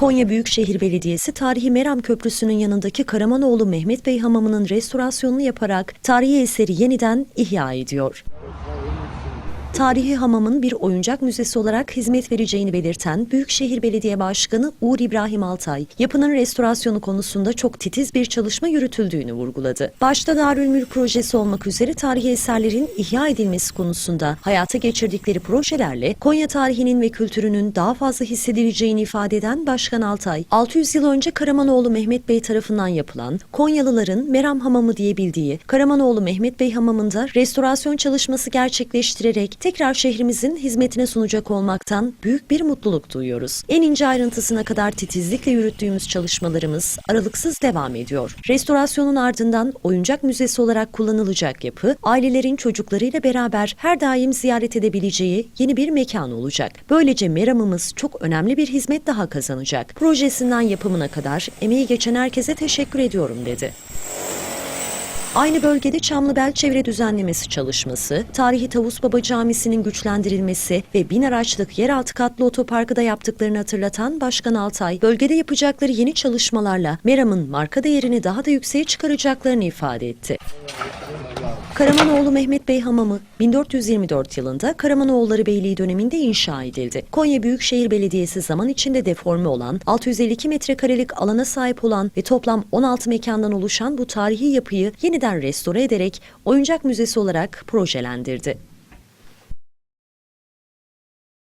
Konya Büyükşehir Belediyesi tarihi Meram Köprüsü'nün yanındaki Karamanoğlu Mehmet Bey Hamamı'nın restorasyonunu yaparak tarihi eseri yeniden ihya ediyor. Tarihi hamamın bir oyuncak müzesi olarak hizmet vereceğini belirten Büyükşehir Belediye Başkanı Uğur İbrahim Altay, yapının restorasyonu konusunda çok titiz bir çalışma yürütüldüğünü vurguladı. Başta Darülmülk projesi olmak üzere tarihi eserlerin ihya edilmesi konusunda hayata geçirdikleri projelerle Konya tarihinin ve kültürünün daha fazla hissedileceğini ifade eden Başkan Altay, 600 yıl önce Karamanoğlu Mehmet Bey tarafından yapılan Konyalıların Meram Hamamı diye bildiği Karamanoğlu Mehmet Bey Hamamı'nda restorasyon çalışması gerçekleştirerek tekrar şehrimizin hizmetine sunacak olmaktan büyük bir mutluluk duyuyoruz. En ince ayrıntısına kadar titizlikle yürüttüğümüz çalışmalarımız aralıksız devam ediyor. Restorasyonun ardından oyuncak müzesi olarak kullanılacak yapı, ailelerin çocuklarıyla beraber her daim ziyaret edebileceği yeni bir mekan olacak. Böylece Meram'ımız çok önemli bir hizmet daha kazanacak. Projesinden yapımına kadar emeği geçen herkese teşekkür ediyorum dedi. Aynı bölgede Çamlıbel çevre düzenlemesi çalışması, tarihi Tavus Baba Camisi'nin güçlendirilmesi ve bin araçlık yeraltı katlı otoparkı da yaptıklarını hatırlatan Başkan Altay, bölgede yapacakları yeni çalışmalarla Meram'ın marka değerini daha da yükseğe çıkaracaklarını ifade etti. Karamanoğlu Mehmet Bey Hamamı 1424 yılında Karamanoğulları Beyliği döneminde inşa edildi. Konya Büyükşehir Belediyesi zaman içinde deforme olan 652 metrekarelik alana sahip olan ve toplam 16 mekandan oluşan bu tarihi yapıyı yeniden restore ederek oyuncak müzesi olarak projelendirdi.